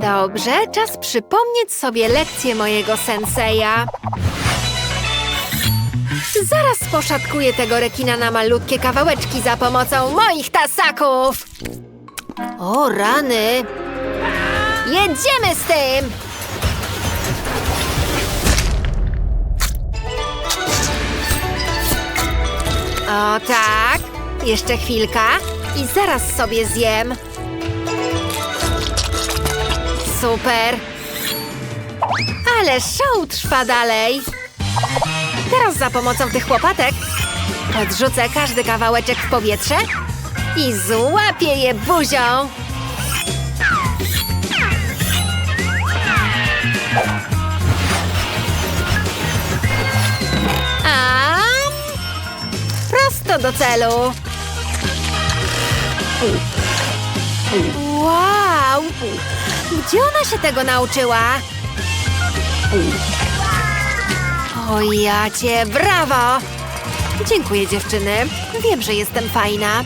Dobrze, czas przypomnieć sobie lekcję mojego senseja. Zaraz poszatkuję tego rekina na malutkie kawałeczki za pomocą moich tasaków. O, rany! Jedziemy z tym! O tak, jeszcze chwilka i zaraz sobie zjem. Super. Ale show trwa dalej. Teraz za pomocą tych łopatek podrzucę każdy kawałeczek w powietrze i złapię je buzią. A prosto do celu. Wow! Gdzie ona się tego nauczyła? O ja cię, brawo! Dziękuję dziewczyny. Wiem, że jestem fajna.